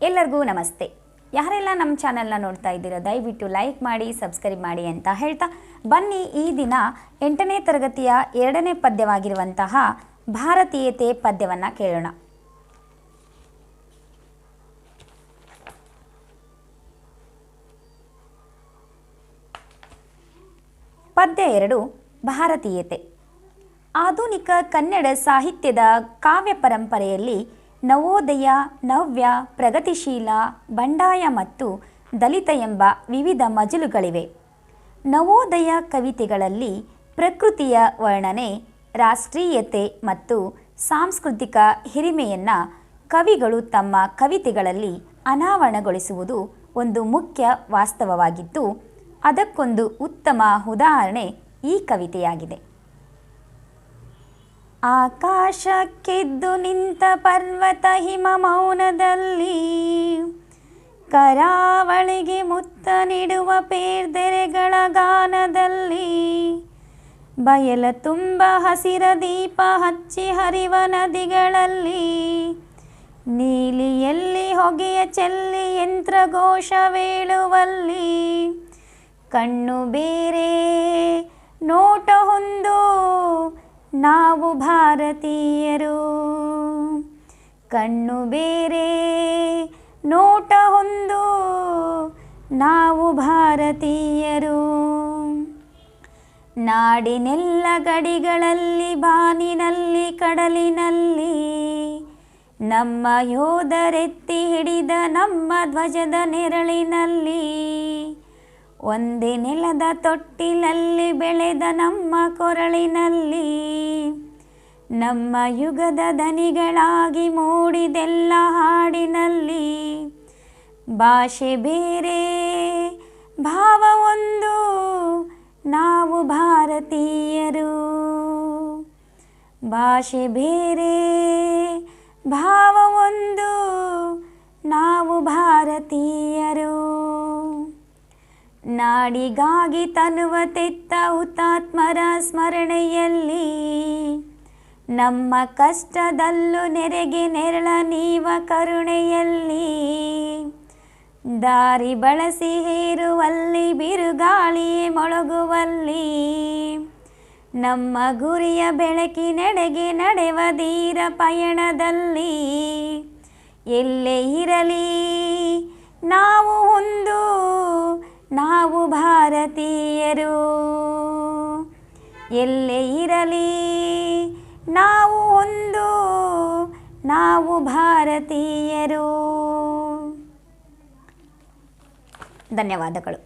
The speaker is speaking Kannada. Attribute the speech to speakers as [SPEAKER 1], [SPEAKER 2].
[SPEAKER 1] ಎಲ್ಲರಿಗೂ ನಮಸ್ತೆ. ಯಾರೆಲ್ಲ ನಮ್ಮ ಚಾನಲ್ನ ನೋಡ್ತಾ ಇದ್ದೀರಾ, ದಯವಿಟ್ಟು ಲೈಕ್ ಮಾಡಿ, ಸಬ್ಸ್ಕ್ರೈಬ್ ಮಾಡಿ ಅಂತ ಹೇಳ್ತಾ ಬನ್ನಿ ಈ ದಿನ ಎಂಟನೇ ತರಗತಿಯ ಎರಡನೇ ಪದ್ಯವಾಗಿರುವಂತಹ ಭಾರತೀಯತೆ ಪದ್ಯವನ್ನು ಕೇಳೋಣ. ಪದ್ಯ ಎರಡು, ಭಾರತೀಯತೆ. ಆಧುನಿಕ ಕನ್ನಡ ಸಾಹಿತ್ಯದ ಕಾವ್ಯ ಪರಂಪರೆಯಲ್ಲಿ ನವೋದಯ, ನವ್ಯ, ಪ್ರಗತಿಶೀಲ, ಬಂಡಾಯ ಮತ್ತು ದಲಿತ ಎಂಬ ವಿವಿಧ ಮಜಲುಗಳಿವೆ. ನವೋದಯ ಕವಿತೆಗಳಲ್ಲಿ ಪ್ರಕೃತಿಯ ವರ್ಣನೆ, ರಾಷ್ಟ್ರೀಯತೆ ಮತ್ತು ಸಾಂಸ್ಕೃತಿಕ ಹಿರಿಮೆಯನ್ನು ಕವಿಗಳು ತಮ್ಮ ಕವಿತೆಗಳಲ್ಲಿ ಅನಾವರಣಗೊಳಿಸುವುದು ಒಂದು ಮುಖ್ಯ ವಾಸ್ತವವಾಗಿದ್ದು, ಅದಕ್ಕೊಂದು ಉತ್ತಮ ಉದಾಹರಣೆ ಈ ಕವಿತೆಯಾಗಿದೆ. ಆಕಾಶಕ್ಕೆದ್ದು ನಿಂತ ಪರ್ವತ ಹಿಮ ಮೌನದಲ್ಲಿ ಕರಾವಳಿಗೆ ಮುತ್ತ ನೀಡುವ ಪೇರ್ದೆರೆಗಳ ಗಾನದಲ್ಲಿ ಬಯಲ ತುಂಬ ಹಸಿರ ದೀಪ ಹಚ್ಚಿ ಹರಿವ ನದಿಗಳಲ್ಲಿ ನೀಲಿಯಲ್ಲಿ ಹೊಗೆಯ ಚೆಲ್ಲಿ ಯಂತ್ರಘೋಷವೇಳುವಲ್ಲಿ ಕಣ್ಣು ಬೇರೆ ನೋಟ ಹೊಂದು ನಾವು ಭಾರತೀಯರು. ಕಣ್ಣು ಬೇರೆ, ನೋಟ ಹೊಂದು ನಾವು ಭಾರತೀಯರು. ನಾಡಿನೆಲ್ಲ ಗಡಿಗಳಲ್ಲಿ, ಬಾನಿನಲ್ಲಿ, ಕಡಲಿನಲ್ಲಿ ನಮ್ಮ ಯೋಧರೆತ್ತಿ ಹಿಡಿದ ನಮ್ಮ ಧ್ವಜದ ನೆರಳಿನಲ್ಲಿ ಒಂದೇ ನೆಲದ ತೊಟ್ಟಿಲಲ್ಲಿ ಬೆಳೆದ ನಮ್ಮ ಕೊರಳಿನಲ್ಲಿ, ನಮ್ಮ ಯುಗದ ದನಿಗಳಾಗಿ ಮೂಡಿದೆಲ್ಲ ಹಾಡಿನಲ್ಲಿ, ಭಾಷೆ ಬೇರೆ, ಭಾವ ಒಂದು, ನಾವು ಭಾರತೀಯರು. ಭಾಷೆ ಬೇರೆ, ಭಾವ ಒಂದು, ನಾವು ಭಾರತೀಯರು. ನಾಡಿಗಾಗಿ ತನುವ ತೆತ್ತ ಹುತಾತ್ಮರ ಸ್ಮರಣೆಯಲ್ಲಿ. ನಮ್ಮ ಕಷ್ಟದಲ್ಲೂ ನೆರೆಗೆ ನೆರಳ ನೀವ ಕರುಣೆಯಲ್ಲಿ. ದಾರಿ ಬಳಸಿ ಹೇರುವಲ್ಲಿ ಬಿರುಗಾಳಿ ಮೊಳಗುವಲ್ಲಿ. ನಮ್ಮ ಗುರಿಯ ಬೆಳಕಿನೆಡೆಗೆ ನಡೆವ ಧೀರ ಪಯಣದಲ್ಲಿ. ಎಲ್ಲೇ ಇರಲಿ ಭಾರತೀಯರು ಎಲ್ಲೇ ಇರಲಿ ನಾವು ಒಂದು ನಾವು ಭಾರತೀಯರು. ಧನ್ಯವಾದಗಳು.